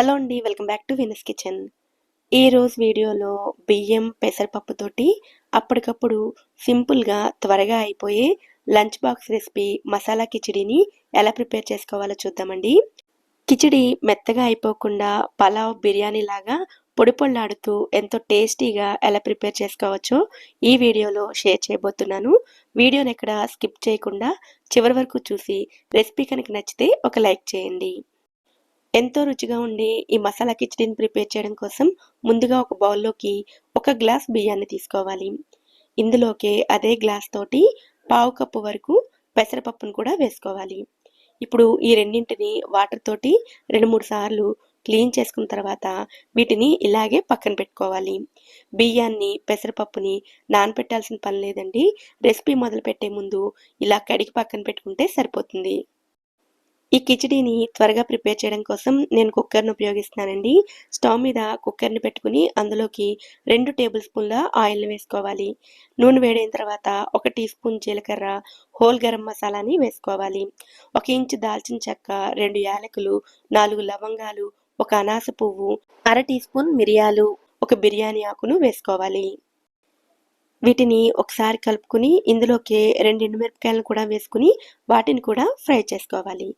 Hello అండి welcome back to Veena's kitchen. ఈ రోజు వీడియోలో బియ్యం పెసరపప్పుతోటి అప్పటికప్పుడు సింపుల్గా త్వరగా అయిపోయే లంచ్ బాక్స్ రెసిపీ మసాలా కిచిడిని ఎలా ప్రిపేర్ చేసుకోవాలో చూద్దామండి. కిచిడి మెత్తగా అయిపోకుండా పలావ్ బిర్యానీ లాగా పొడి పొళ్ళాడుతూ ఎంతో టేస్టీగా ఎలా ప్రిపేర్ చేసుకోవచ్చో ఈ వీడియోలో షేర్ చేయబోతున్నాను. వీడియోని ఎక్కడ స్కిప్ చేయకుండా చివరి వరకు చూసి రెసిపీ కనుక నచ్చితే ఒక లైక్ చేయండి. ఎంతో రుచిగా ఉండే ఈ మసాలా కిచడీని ప్రిపేర్ చేయడం కోసం ముందుగా ఒక బౌల్లోకి ఒక గ్లాస్ బియ్యాన్ని తీసుకోవాలి. ఇందులోకి అదే గ్లాస్ తోటి పావు కప్పు వరకు పెసరపప్పును కూడా వేసుకోవాలి. ఇప్పుడు ఈ రెండింటిని వాటర్ తోటి రెండు మూడు సార్లు క్లీన్ చేసుకున్న తర్వాత వీటిని ఇలాగే పక్కన పెట్టుకోవాలి. బియ్యాన్ని పెసరపప్పుని నానపెట్టాల్సిన పని లేదండి. రెసిపీ మొదలు పెట్టే ముందు ఇలా కడిగి పక్కన పెట్టుకుంటే సరిపోతుంది. ఈ కిచడీని త్వరగా ప్రిపేర్ చేయడం కోసం నేను కుక్కర్ను ఉపయోగిస్తున్నానండి. స్టవ్ మీద కుక్కర్ని పెట్టుకుని అందులోకి రెండు టేబుల్ స్పూన్ల ఆయిల్ని వేసుకోవాలి. నూనె వేడైన తర్వాత ఒక టీ స్పూన్ జీలకర్ర హోల్ గరం మసాలాని వేసుకోవాలి. ఒక ఇంచు దాల్చిన చెక్క రెండు యాలకులు నాలుగు లవంగాలు ఒక అనాస పువ్వు అర టీ స్పూన్ మిరియాలు ఒక బిర్యానీ ఆకును వేసుకోవాలి. వీటిని ఒకసారి కలుపుకుని ఇందులోకి రెండు ఎండుమిరపకాయలను కూడా వేసుకుని వాటిని కూడా ఫ్రై చేసుకోవాలి.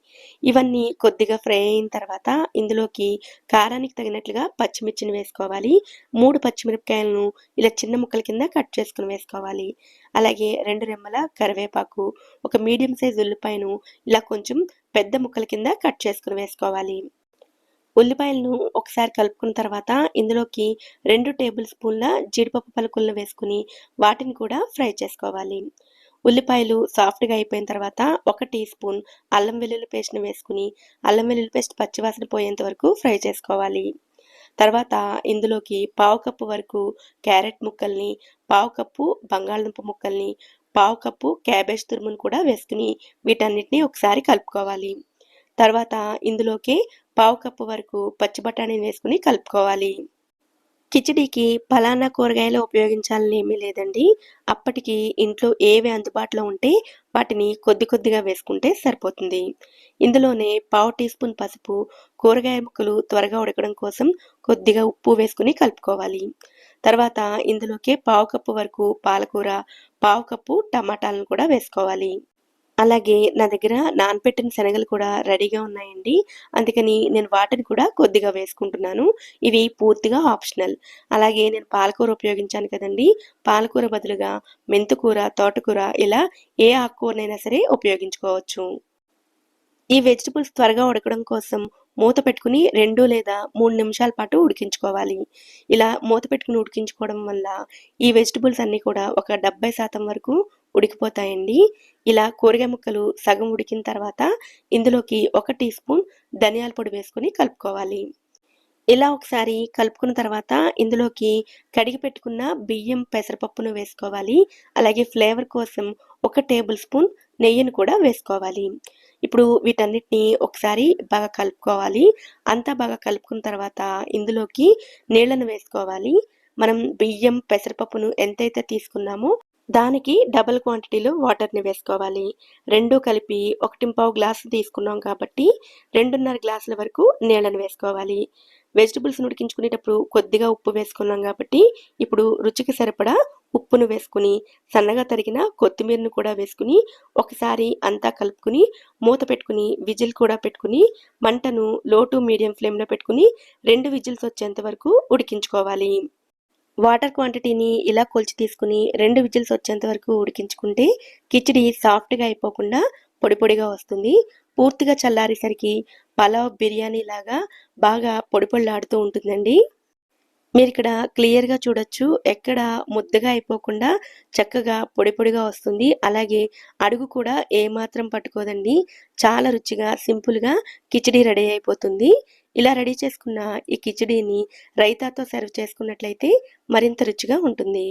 ఇవన్నీ కొద్దిగా ఫ్రై అయిన తర్వాత ఇందులోకి కారానికి తగినట్లుగా పచ్చిమిర్చిని వేసుకోవాలి. మూడు పచ్చిమిరపకాయలను ఇలా చిన్న ముక్కల కింద కట్ చేసుకుని వేసుకోవాలి. అలాగే రెండు రెమ్మల కరివేపాకు ఒక మీడియం సైజ్ ఉల్లిపాయను ఇలా కొంచెం పెద్ద ముక్కల కింద కట్ చేసుకుని వేసుకోవాలి. ఉల్లిపాయలను ఒకసారి కలుపుకున్న తర్వాత ఇందులోకి రెండు టేబుల్ స్పూన్ల జీడిపప్పు పలుకులను వేసుకుని వాటిని కూడా ఫ్రై చేసుకోవాలి. ఉల్లిపాయలు సాఫ్ట్గా అయిపోయిన తర్వాత ఒక టీ స్పూన్ అల్లం వెల్లుల్లి పేస్ట్ని వేసుకుని అల్లం వెల్లుల్లి పేస్ట్ పచ్చివాసన పోయేంత వరకు ఫ్రై చేసుకోవాలి. తర్వాత ఇందులోకి పావు కప్పు వరకు క్యారెట్ ముక్కల్ని పావు కప్పు బంగాళదుంప ముక్కల్ని పావు కప్పు క్యాబేజ్ తురుమును కూడా వేసుకుని వీటన్నిటిని ఒకసారి కలుపుకోవాలి. తర్వాత ఇందులోకి పావు కప్పు వరకు పచ్చి బఠానీని వేసుకుని కలుపుకోవాలి. కిచిడీకి ఫలానా కూరగాయలు ఉపయోగించాలని ఏమీ లేదండి. అప్పటికి ఇంట్లో ఏవి అందుబాటులో ఉంటే వాటిని కొద్ది కొద్దిగా వేసుకుంటే సరిపోతుంది. ఇందులోనే పావు టీ స్పూన్ పసుపు కూరగాయ ముక్కలు త్వరగా ఉడకడం కోసం కొద్దిగా ఉప్పు వేసుకుని కలుపుకోవాలి. తర్వాత ఇందులోకి పావు కప్పు వరకు పాలకూర పావు కప్పు టమాటాలను కూడా వేసుకోవాలి. అలాగే నా దగ్గర నానపెట్టిన శనగలు కూడా రెడీగా ఉన్నాయండి. అందుకని నేను వాటిని కూడా కొద్దిగా వేసుకుంటున్నాను. ఇవి పూర్తిగా ఆప్షనల్. అలాగే నేను పాలకూర ఉపయోగించాను కదండి. పాలకూర బదులుగా మెంతుకూర తోటకూర ఇలా ఏ ఆకుకూరనైనా సరే ఉపయోగించుకోవచ్చు. ఈ వెజిటబుల్స్ త్వరగా ఉడకడం కోసం మూత పెట్టుకుని రెండు లేదా మూడు నిమిషాల పాటు ఉడికించుకోవాలి. ఇలా మూత పెట్టుకుని ఉడికించుకోవడం వల్ల ఈ వెజిటబుల్స్ అన్నీ కూడా ఒక డెబ్బై శాతం వరకు ఉడికిపోతాయండి. ఇలా కూరగాయ ముక్కలు సగం ఉడికిన తర్వాత ఇందులోకి ఒక టీ స్పూన్ ధనియాల పొడి వేసుకొని కలుపుకోవాలి. ఇలా ఒకసారి కలుపుకున్న తర్వాత ఇందులోకి కడిగి పెట్టుకున్న బియ్యం పెసరపప్పును వేసుకోవాలి. అలాగే ఫ్లేవర్ కోసం ఒక టేబుల్ స్పూన్ నెయ్యిని కూడా వేసుకోవాలి. ఇప్పుడు వీటన్నిటిని ఒకసారి బాగా కలుపుకోవాలి. అంతా బాగా కలుపుకున్న తర్వాత ఇందులోకి నీళ్ళను వేసుకోవాలి. మనం బియ్యం పెసరపప్పును ఎంతైతే తీసుకున్నామో దానికి డబల్ క్వాంటిటీలో వాటర్ని వేసుకోవాలి. రెండు కలిపి ఒకటి పావు గ్లాసు తీసుకున్నాం కాబట్టి రెండున్నర గ్లాసుల వరకు నీళ్ళని వేసుకోవాలి. వెజిటబుల్స్ ఉడికించుకునేటప్పుడు కొద్దిగా ఉప్పు వేసుకున్నాం కాబట్టి ఇప్పుడు రుచికి సరిపడా ఉప్పును వేసుకుని సన్నగా తరిగిన కొత్తిమీరను కూడా వేసుకుని ఒకసారి అంతా కలుపుకుని మూత పెట్టుకుని విజిల్ కూడా పెట్టుకుని మంటను లో టు మీడియం ఫ్లేమ్లో పెట్టుకుని రెండు విజిల్స్ వచ్చేంత వరకు ఉడికించుకోవాలి. వాటర్ క్వాంటిటీని ఇలా కొలిచి తీసుకుని రెండు విజిల్స్ వచ్చేంత వరకు ఉడికించుకుంటే కిచిడి సాఫ్ట్గా అయిపోకుండా పొడి పొడిగా వస్తుంది. పూర్తిగా చల్లారేసరికి పలావ్ బిర్యానీ లాగా బాగా పొడి పొడిలాడుతూ ఉంటుందండి. మీరు ఇక్కడ క్లియర్గా చూడొచ్చు. ఎక్కడ ముద్దగా అయిపోకుండా చక్కగా పొడి పొడిగా వస్తుంది. అలాగే అడుగు కూడా ఏమాత్రం పట్టుకోదండి. చాలా రుచిగా సింపుల్గా కిచిడి రెడీ అయిపోతుంది. ఇలా రెడీ చేసుకున్న ఈ కిచిడీని రైతాతో సర్వ్ చేసుకున్నట్లయితే మరింత రుచిగా ఉంటుంది.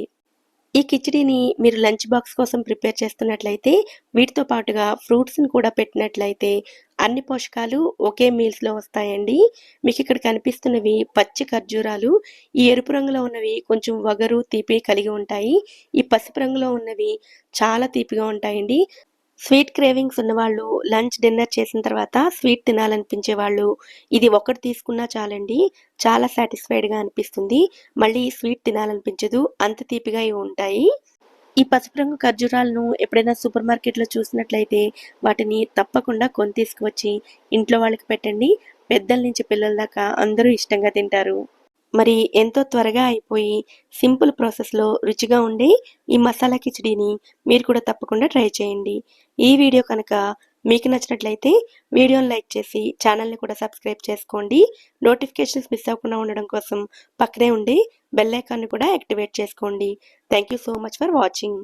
ఈ కిచిడీని మీరు లంచ్ బాక్స్ కోసం ప్రిపేర్ చేస్తున్నట్లయితే వీటితో పాటుగా ఫ్రూట్స్ని కూడా పెట్టినట్లయితే అన్ని పోషకాలు ఒకే మీల్స్లో వస్తాయండి. మీకు ఇక్కడ కనిపిస్తున్నవి పచ్చి ఖర్జూరాలు. ఈ ఎరుపు రంగులో ఉన్నవి కొంచెం వగరు తీపి కలిగి ఉంటాయి. ఈ పసుపు రంగులో ఉన్నవి చాలా తీపిగా ఉంటాయండి. స్వీట్ క్రేవింగ్స్ ఉన్నవాళ్ళు లంచ్ డిన్నర్ చేసిన తర్వాత స్వీట్ తినాలనిపించే వాళ్ళు ఇది ఒకటి తీసుకున్నా చాలండి. చాలా సాటిస్ఫైడ్గా అనిపిస్తుంది. మళ్ళీ స్వీట్ తినాలనిపించదు. అంత తీపిగా ఇవి ఉంటాయి. ఈ పసుపు రంగు ఖర్జూరాలను ఎప్పుడైనా సూపర్ మార్కెట్లో చూసినట్లయితే వాటిని తప్పకుండా కొని తీసుకువచ్చి ఇంట్లో వాళ్ళకి పెట్టండి. పెద్దల నుంచి పిల్లల దాకా అందరూ ఇష్టంగా తింటారు. మరి ఎంతో త్వరగా అయిపోయి సింపుల్ ప్రాసెస్లో రుచిగా ఉండే ఈ మసాలా కిచడీని మీరు కూడా తప్పకుండా ట్రై చేయండి. ఈ వీడియో కనుక మీకు నచ్చినట్లయితే వీడియోని లైక్ చేసి ఛానల్ని కూడా సబ్స్క్రైబ్ చేసుకోండి. నోటిఫికేషన్స్ మిస్ అవ్వకుండా ఉండడం కోసం పక్కనే ఉండి బెల్ ఐకాన్ని కూడా యాక్టివేట్ చేసుకోండి. Thank you so much for watching.